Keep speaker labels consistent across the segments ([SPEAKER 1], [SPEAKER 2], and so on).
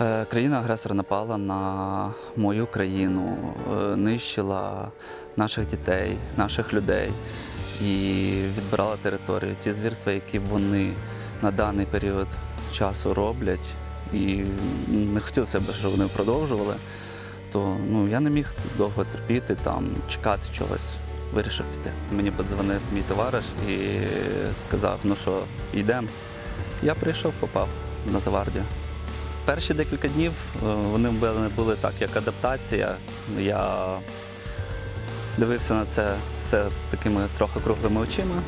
[SPEAKER 1] Е, Країна-агресор напала на мою країну, е, нищила наших дітей, наших людей і відбирала територію. Ті звірства, які вони на даний період часу роблять, і не хотілося б, щоб вони продовжували, то ну, я не міг довго терпіти, там, чекати чогось. Вирішив піти. Мені подзвонив мій товариш і сказав, ну що, йдемо. Я прийшов, попав на Завардію. Перші декілька днів е, вони в мене були так, як адаптація. Я дивився на це все з такими трохи круглими очима.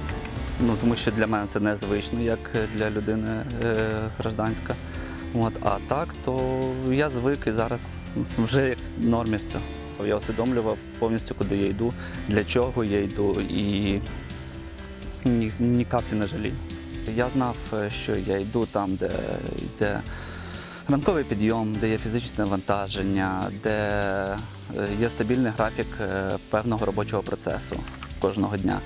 [SPEAKER 1] Ну, тому що для мене це незвично, як для людини е, гражданська. От, а так, то я звик і зараз вже як в нормі все. Я усвідомлював повністю, куди я йду, для чого я йду, і ні, ні каплі не жалію. Я знав, е, що я йду там, де йде ранковий підйом, де є фізичне навантаження, де е, є стабільний графік е, певного робочого процесу кожного дня.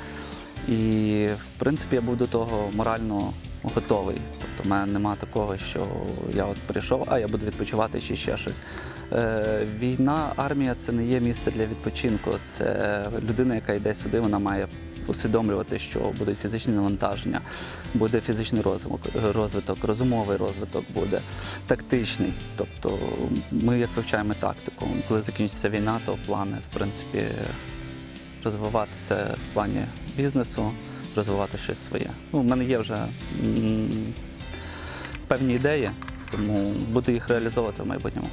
[SPEAKER 1] І в принципі я був до того морально готовий. Тобто в мене нема такого, що я от прийшов, а я буду відпочивати чи ще щось. Е, війна, армія це не є місце для відпочинку. Це людина, яка йде сюди, вона має усвідомлювати, що будуть фізичні навантаження, буде фізичний розвиток, розумовий розвиток буде, тактичний. Тобто ми як вивчаємо тактику. Коли закінчиться війна, то плани, в принципі, розвиватися в плані бізнесу, розвивати щось своє. Ну, в мене є вже певні ідеї, тому буду їх реалізовувати в майбутньому.